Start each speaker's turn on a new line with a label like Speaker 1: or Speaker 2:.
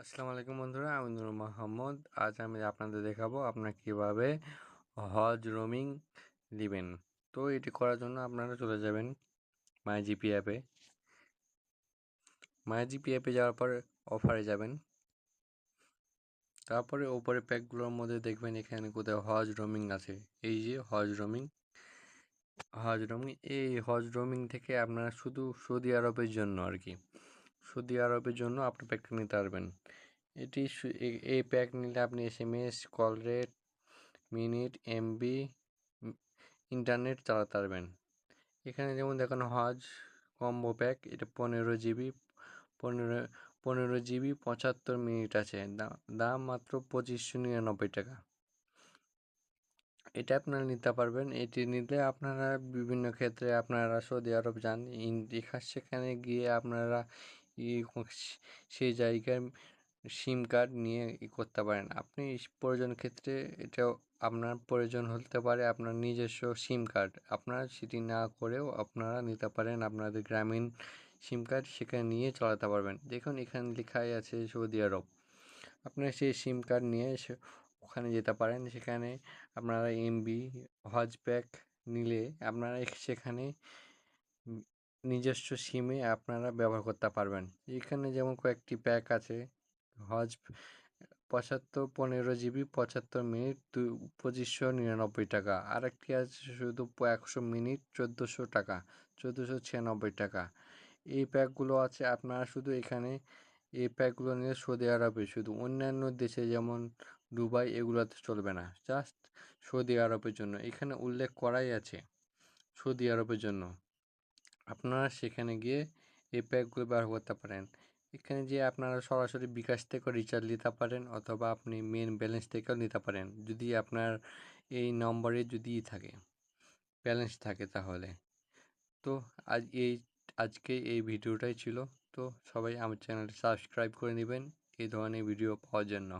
Speaker 1: আসসালামু আলাইকুম বন্ধুরা, আমি নূর মোহাম্মদ। আজ আমি আপনাদের দেখাবো আপনারা কীভাবে হজ রোমিং নেবেন তো এটি করার জন্য আপনারা চলে যাবেন মাই জিপি অ্যাপে মাই জিপি অ্যাপে যাওয়ার পর অফারে যাবেন। তারপরে ওপরে প্যাকগুলোর মধ্যে দেখবেন এখানে কোথায় হজ রোমিং আছে। এই যে হজ রোমিং। হজ রোমিং, এই হজ রোমিং থেকে আপনারা শুধু সৌদি আরবের জন্য আর কি। সৌদি আরবের জন্য আপনি প্যাকটা নিতে পারবেন। এটি এই প্যাক নিলে আপনি S M S call rate minute MB internet চালাতে পারবেন। এখানে যেমন দেখানো হজ কম্বো প্যাক এটা পনেরো জিবি পনেরো পনেরো জিবি পঁচাত্তর মিনিট আছে। দাম মাত্র পঁচিশশো নিরানব্বই টাকা। এটা আপনারা নিতে পারবেন। এটি নিলে আপনারা বিভিন্ন ক্ষেত্রে আপনারা সৌদি আরব যান সেখানে গিয়ে আপনারা সেই জায়গায় সিম কার্ড নিয়ে ই করতে পারেন। আপনি প্রয়োজন ক্ষেত্রে এটাও আপনার প্রয়োজন হতে পারে আপনার নিজস্ব সিম কার্ড। আপনারা সেটি না করেও আপনারা নিতে পারেন আপনাদের গ্রামীণ সিম কার্ড সেখানে নিয়ে চালাতে পারবেন। দেখুন এখানে লেখাই আছে সৌদি আরব। আপনারা সেই সিম কার্ড নিয়ে ওখানে যেতে পারেন। সেখানে আপনারা এমবি, হজ প্যাক নিলে আপনারা সেখানে নিজস্ব সিমে আপনারা ব্যবহার করতে পারবেন। এখানে যেমন কয়েকটি প্যাক আছে, হজ পঁচাত্তর, পনেরো জিবি, পঁচাত্তর মিনিট, দু, পঁচিশশো নিরানব্বই টাকা। আরেকটি আছে শুধু একশো মিনিট, চোদ্দোশো টাকা, চোদ্দোশো ছিয়ানব্বই টাকা। এই প্যাকগুলো আছে, আপনারা শুধু এখানে এই প্যাকগুলো নিয়ে সৌদি আরবে, শুধু অন্যান্য দেশে যেমন দুবাই, এগুলোতে চলবে না জাস্ট সৌদি আরবের জন্য। এখানে উল্লেখ করাই আছে সৌদি আরবের জন্য। আপনারা সেখানে গিয়ে এই প্যাকগুলো ব্যবহার করতে পারেন। এখানে যে আপনারা সরাসরি বিকাশ থেকেও রিচার্জ নিতে পারেন অথবা আপনি মেন ব্যালেন্স থেকেও নিতে পারেন। যদি আপনার এই নম্বরে যদি থাকে ব্যালেন্স থাকে তাহলে। তো আজ এই, আজকে এই ভিডিওটাই ছিল। তো সবাই আমার চ্যানেলটি সাবস্ক্রাইব করে নেবেন। এই ধরনের ভিডিও পাওয়ার জন্য।